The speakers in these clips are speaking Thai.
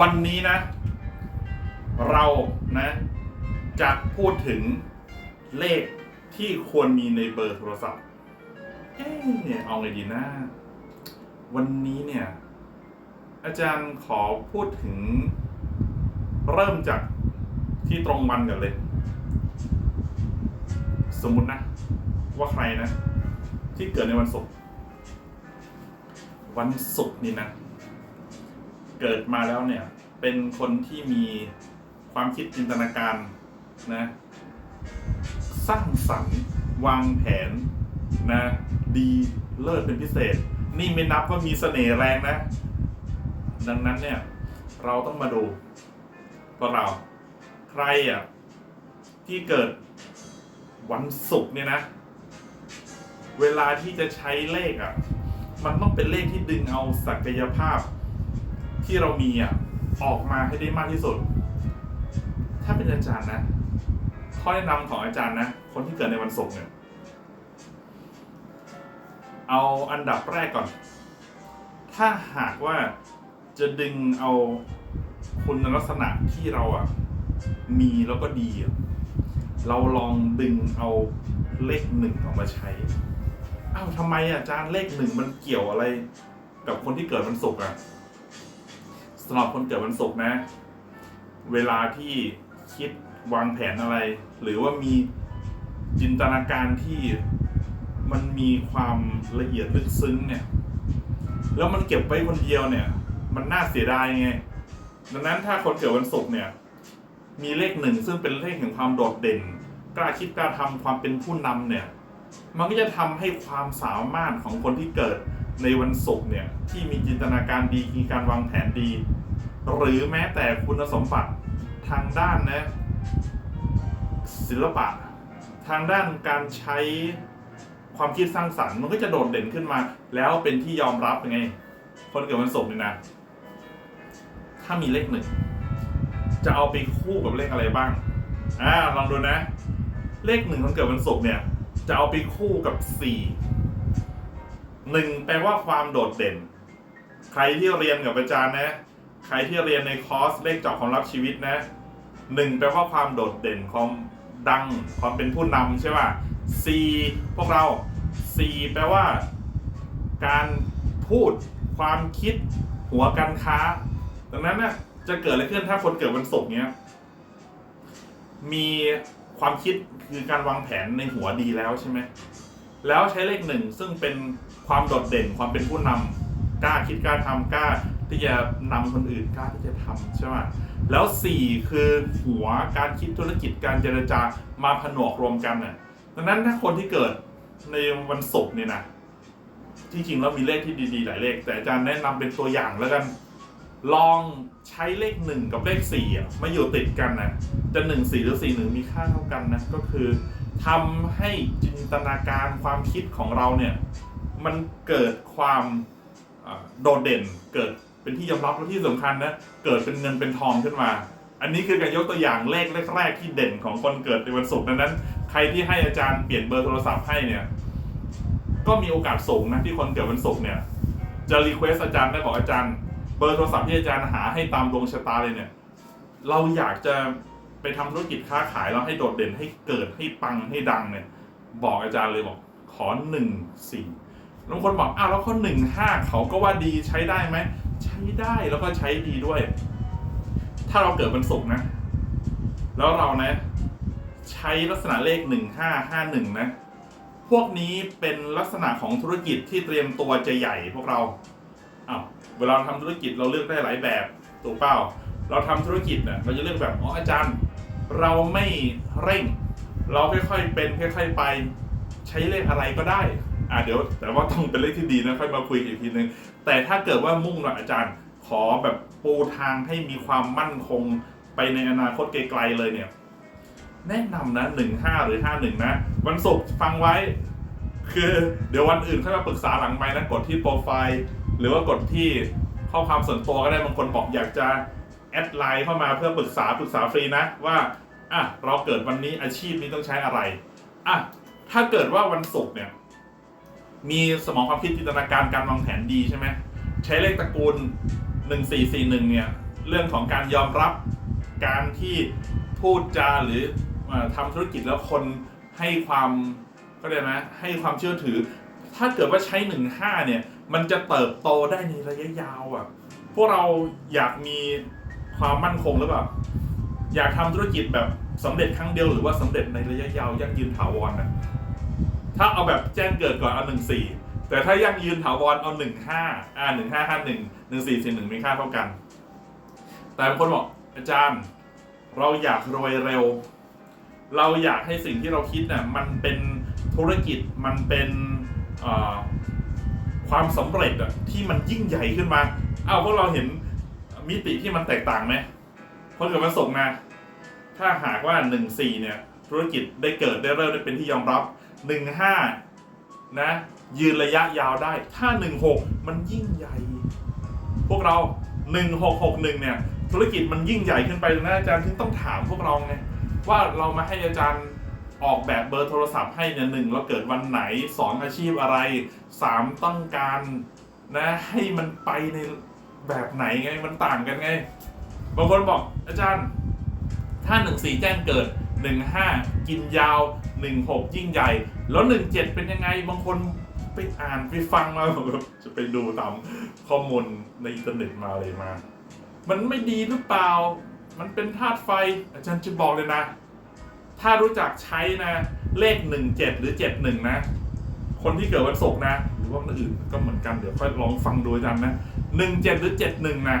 วันนี้นะ เรานะจะพูดถึงเลขที่ควรมีในเบอร์โทรศัพท์เอ๊ะเอาไงดีนะวันนี้เนี่ย อาจารย์ขอพูดถึง เริ่มจากที่ตรงวันกันเลย สมมุตินะ ว่าใครนะ ที่เกิดในวันศุกร์วันศุกร์นี่นะ เกิดมาแล้วเนี่ย เป็นคนที่มีความคิดจินตนาการนะสร้างสรรค์วางแผนนะดีเลิศเป็นพิเศษ นี่ไม่นับว่ามีเสน่ห์แรงนะ ดังนั้นเนี่ย เราต้องมาดูว่าเรา ใครอะที่เกิดวันศุกร์เนี่ยนะ เวลาที่จะใช้เลขอะ มันต้องเป็นเลขที่ดึงเอาศักยภาพ ที่เรามีอะออกมาให้ได้มากที่สุด ถ้าเป็นอาจารย์นะข้อแนะนำของอาจารย์นะ คนที่เกิดในวันศุกร์เนี่ย เอาอันดับแรกก่อน ถ้าหากว่าจะดึงเอาคุณลักษณะที่เราอะมีแล้วก็ดีอะเราลองดึงเอาเลขหนึ่งออกมาใช้ อ้าวทำไมอะอาจารย์เลขหนึ่งมันเกี่ยวอะไร กับคนที่เกิดวันศุกร์อะำหรับคนเกิดวันศุกร์นะ เวลาที่คิดวางแผนอะไร หรือว่ามีจินตนาการที่มันมีความละเอียดลึกซึ้งเนี่ย แล้วมันเก็บไว้คนเดียวเนี่ย มันน่าเสียดายไง ดังนั้นถ้าคนเกิดวันศุกร์เนี่ย มีเลขหนึ่งซึ่งเป็นเลขแห่งความโดดเด่น กล้าคิดกล้าทำความเป็นผู้นำเนี่ย มันก็จะทำให้ความสามารถของคนที่เกิดในวันศุกร์เนี่ยที่มีจินตนาการดีมีการวางแผนดี หรือแม้แต่คุณสมบัติทางด้านนะศิลปะ ทางด้านการใช้ความคิดสร้างสรรค์มันก็จะโดดเด่นขึ้นมา แล้วเป็นที่ยอมรับยังไง คนเกิดวันศุกร์เนี่ยนะ ถ้ามีเลขหนึ่งจะเอาไปคู่กับเลขอะไรบ้างอ่าลองดูนะ เลขหนึ่งคนเกิดวันศุกร์เนี่ย จะเอาไปคู่กับสี่หนึ่งแปลว่าความโดดเด่น ใครที่เรียนกับอาจารย์นะ ใครที่เรียนในคอร์สเลขเจาะความลับชีวิตนะหนึ่งแปลว่าความโดดเด่นความดังความเป็นผู้นำใช่ป่ะสี่พวกเราสี่แปลว่า การพูดความคิดหัวการค้า ดังนั้นน่ะจะเกิดอะไรขึ้นถ้าคนเกิดวันศุกร์เนี้ยมีความคิดคือการวางแผนในหัวดีแล้วใช่ไหมแล้วใช้เลขหนึ่งซึ่งเป็นความโดดเด่นความเป็นผู้นำกล้าคิดกล้าทำกล้า ที่จะนำคนอื่นกล้าที่จะทำใช่ไหมแล้วสี่คือหัวการคิดธุรกิจการเจรจามาผนวกรวมกันน่ะดังนั้นถ้าคนที่เกิดในวันศุกร์เนี่ยนะที่จริงแล้วมีเลขที่ดีๆ หลายเลข แต่อาจารย์แนะนำเป็นตัวอย่างแล้วกันลองใช้เลขหนึ่งกับเลขสี่อะมาอยู่ติดกันนะจะหนึ่งสี่หรือสี่หนึ่งมีค่าเท่ากันนะก็คือทำให้จินตนาการความคิดของเราเนี่ย มันเกิดความโดดเด่นเกิด เป็นที่ยอมรับและที่สำคัญนะเกิดเป็นเงินเป็นทองขึ้นมา อันนี้คือการยกตัวอย่างเลขแรกๆที่เด่นของคนเกิดในวันศุกร์นั้น ใครที่ให้อาจารย์เปลี่ยนเบอร์โทรศัพท์ให้เนี่ย ก็มีโอกาสสูงนะที่คนเกิดวันศุกร์เนี่ย จะรีเควสอาจารย์ได้บอกอาจารย์ เบอร์โทรศัพท์ที่อาจารย์หาให้ตามดวงชะตาเลยเนี่ย เราอยากจะไปทำธุรกิจค้าขายแล้วให้โดดเด่นให้เกิดให้ปังให้ดังเนี่ย บอกอาจารย์เลยบอกขอหนึ่งสี่บางคนบอกอ้าวแล้วข้อหนึ่งห้าเขาก็ว่าดีใช้ได้ไหม ใช้ได้แล้วก็ใช้ดีด้วย ถ้าเราเกิดวันศุกร์นะ แล้วเรานะ ใช้ลักษณะเลขหนึ่งห้าห้าหนึ่งนะ พวกนี้เป็นลักษณะของธุรกิจที่เตรียมตัวจะใหญ่พวกเราอ้าวเวลาเราทำธุรกิจเราเลือกได้หลายแบบถูกเปล่า เราทำธุรกิจเนี่ยเราจะเลือกแบบอ๋ออาจารย์ เราไม่เร่ง เราค่อยๆเป็นค่อยๆไป ใช้เลขอะไรก็ได้ อ่าเดี๋ยวแต่ว่าต้องเป็นเลขที่ดีนะค่อยมาคุยอีกทีนึงแต่ถ้าเกิดว่ามุ่งหน่อยอาจารย์ขอแบบปูทางให้มีความมั่นคงไปในอนาคตไกลๆเลยเนี่ย แนะนำนะหนึ่งห้าหรือห้าหนึ่งนะ วันศุกร์ฟังไว้ คือเดี๋ยววันอื่นค่อยมาปรึกษาหลังไม้นะกดที่โปรไฟล์ หรือว่ากดที่ข้อความส่วนตัวก็ได้บางคนบอกอยากจะแอดไลน์เข้ามาเพื่อปรึกษาปรึกษาฟรีนะว่าอะเราเกิดวันนี้อาชีพนี้ต้องใช้อะไรอะถ้าเกิดว่าวันศุกร์เนี่ย มีสมองความคิดจินตนาการการวางแผนดีใช่ไหมใช้เลขตระกูล 1441 เนี่ย เรื่องของการยอมรับการที่พูดจาหรือทำธุรกิจแล้วคนให้ความก็ได้ไหมให้ความเชื่อถือ ถ้าเกิดว่าใช้หนึ่งห้าเนี่ย มันจะเติบโตได้ในระยะยาวอะพวกเราอยากมีความมั่นคงหรือเปล่าอยากทำธุรกิจแบบสำเร็จครั้งเดียวหรือว่าสำเร็จในระยะยาวยั่งยืนถาวรนะ ถ้าเอาแบบแจ้งเกิดก่อนเอาหนึ่งสี่แต่ถ้ายั่งยืนถาวรเอาหนึ่งห้าอ่าหนึ่งห้าห้าหนึ่งหนึ่งสี่สี่หนึ่งมีค่าเท่ากัน แต่บางคนบอกอาจารย์ เราอยากรวยเร็ว เราอยากให้สิ่งที่เราคิดน่ะมันเป็นธุรกิจมันเป็นความสำเร็จอะที่มันยิ่งใหญ่ขึ้นมาอ้าวพวกเราเห็นมิติที่มันแตกต่างไหมพราะเกิดมันส่งมาถ้าหากว่า14เนี่ยธุรกิจได้เกิดได้เริ่มได้เป็นที่ยอมรับ 15 นะ ยืนระยะยาวได้ ถ้า 16 มันยิ่งใหญ่ พวกเรา 1661 เนี่ย ธุรกิจมันยิ่งใหญ่ขึ้นไปนะอาจารย์ถึงต้องถามพวกเราไงว่าเรามาให้อาจารย์ออกแบบเบอร์โทรศัพท์ให้เนี่ยหนึ่งเราเกิดวันไหนสองอาชีพอะไรสามต้องการนะให้มันไปในแบบไหนไงมันต่างกันไง บางคนบอกอาจารย์ ถ้าหนึ่งสี่แจ้งเกิด หนึ่งห้ากินยาวหนึ่งหกยิ่งใหญ่ แล้วหนึ่งเจ็ดเป็นยังไงบางคนไปอ่านไปฟังมาจะไปดูตามข้อมูลในอินเทอร์เน็ตมาเลยมา มันไม่ดีหรือเปล่า มันเป็นธาตุไฟ อาจารย์จะบอกเลยนะ ถ้ารู้จักใช้นะ เลข 17 หรือ 71 นะ คนที่เกิดวันศุกร์นะ หรือว่าวันอื่นก็เหมือนกันเดี๋ยวค่อยลองฟังดูอาจารย์นะ 17 หรือ 71 นะ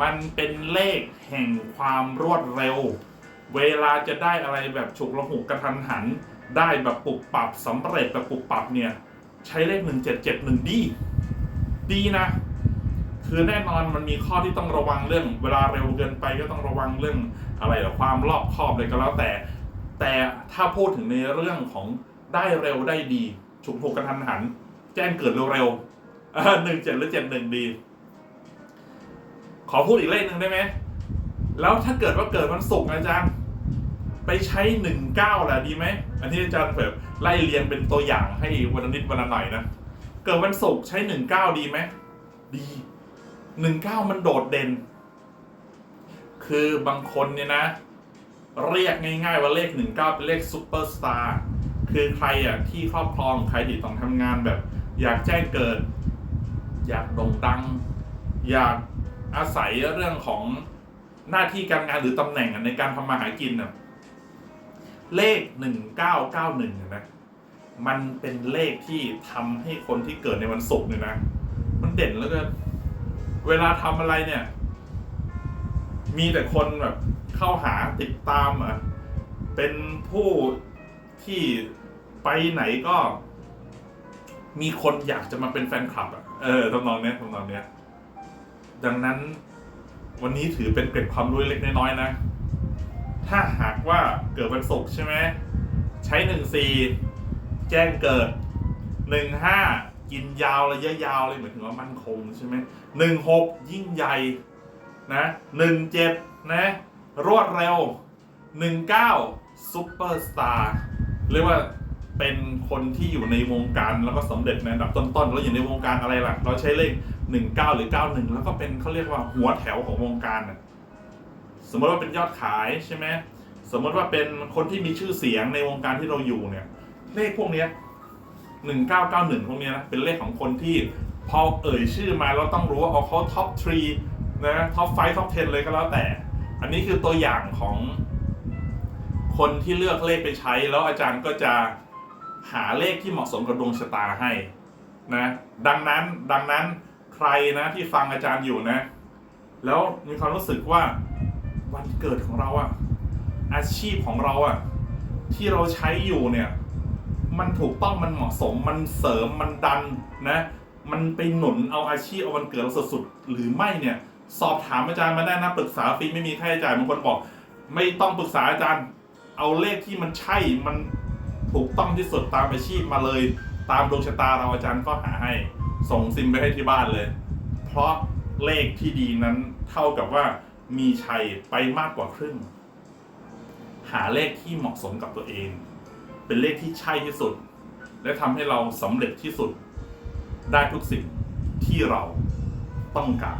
มันเป็นเลขแห่งความรวดเร็ว เวลาจะได้อะไรแบบฉุกละหุกกระทันหัน ได้แบบปุบปรับสำเร็จแบบปุบปรับเนี่ย ใช้เลข1771ดีดีนะ คือแน่นอนมันมีข้อที่ต้องระวังเรื่อง เวลาเร็วเกินไปก็ต้องระวังเรื่องอะไรหรอความรอบคอบเลยก็แล้วแต่ แต่ถ้าพูดถึงในเรื่องของได้เร็วได้ดี ฉุกถูกกระทันหัน แจ้งเกิดเร็วๆหนึ่งเจ็ดหรือเจ็ดหนึ่งดี ขอพูดอีกเลขหนึ่งได้ไหม แล้วถ้าเกิดว่าเกิดวันศุกร์อาจารย์ไปใช้หนึ่งเก้าแหละดีไหม อันนี้อาจารย์แบบไล่เรียงเป็นตัวอย่างให้วันนิดวันหน่อยนะ เกิดวันศุกร์ใช้หนึ่งเก้าดีไหม ดีหนึ่งเก้ามันโดดเด่น คือบางคนเนี่ยนะ เรียกง่ายๆว่าเลขหนึ่งเก้าเป็นเลขซูเปอร์สตาร์คือใครอะที่ครอบครองใครที่ต้องทำงานแบบ อยากแจ้งเกิด อยากโด่งดัง อยากอาศัยเรื่องของ หน้าที่การงานหรือตำแหน่งในการทำมาหากินน่ะเลขหนึ่งเก้าเก้าหนึ่งนะมันเป็นเลขที่ทำให้คนที่เกิดในวันศุกร์เนี่ยนะ มันเด่นเหลือเกินเวลาทำอะไรเนี่ย มีแต่คนแบบเข้าหาติดตามอะเป็นผู้ที่ไปไหนก็ มีคนอยากจะมาเป็นแฟนคลับอะเออทำนองเนี้ยทำนองเนี้ยดังนั้น วันนี้ถือเป็นเกร็ดความรู้เล็กน้อยๆนะ ถ้าหากว่าเกิดวันศุกร์ใช่ไหมใช้หนึ่งสี่แจ้งเกิดหนึ่งห้ากินยาวระยะยาวเลยเหมือนถึงว่ามั่นคงใช่ไหมหนึ่งหกยิ่งใหญ่นะหนึ่งเจ็ดนะรวดเร็วหนึ่งเก้าซุปเปอร์สตาร์เรียกว่าเป็นคนที่อยู่ในวงการแล้วก็สำเร็จในอันดับต้นๆแล้วอยู่ในวงการอะไรล่ะ เราใช้เลข หนึ่งเก้าหรือเก้าหนึ่งแล้วก็เป็นเขาเรียกว่าหัวแถวของวงการน่ะสมมติว่าเป็นยอดขายใช่ไหมสมมติว่าเป็นคนที่มีชื่อเสียงในวงการที่เราอยู่เนี่ย เลขพวกเนี้ยหนึ่งเก้าเก้าหนึ่งพวกเนี้ยนะเป็นเลขของคนที่พอเอ่ยชื่อมาเราต้องรู้ว่าเอาเขาท็อปทรีนะท็อปไฟท็อป10เลยก็แล้วแต่ อันนี้คือตัวอย่างของคนที่เลือกเลขไปใช้ แล้วอาจารย์ก็จะหาเลขที่เหมาะสมกับดวงชะตาให้นะดังนั้นดังนั้น ใครนะที่ฟังอาจารย์อยู่นะ แล้วมีความรู้สึกว่าวันเกิดของเราอะอาชีพของเราอะที่เราใช้อยู่เนี่ย มันถูกต้องมันเหมาะสมมันเสริมมันดันนะ มันไปหนุนเอาอาชีพเอาวันเกิดเราสุดๆหรือไม่เนี่ย สอบถามอาจารย์มาได้นะปรึกษาฟรีไม่มีค่าใช้จ่ายบางคนบอก ไม่ต้องปรึกษาอาจารย์ เอาเลขที่มันใช่มันถูกต้องที่สุดตามอาชีพมาเลย ตามดวงชะตาเราอาจารย์ก็หาให้ ส่งซิมไปให้ที่บ้านเลย เพราะเลขที่ดีนั้นเท่ากับว่ามีชัยไปมากกว่าครึ่ง หาเลขที่เหมาะสมกับตัวเอง เป็นเลขที่ใช่ที่สุด และทำให้เราสำเร็จที่สุด ได้ทุกสิ่งที่เราต้องการ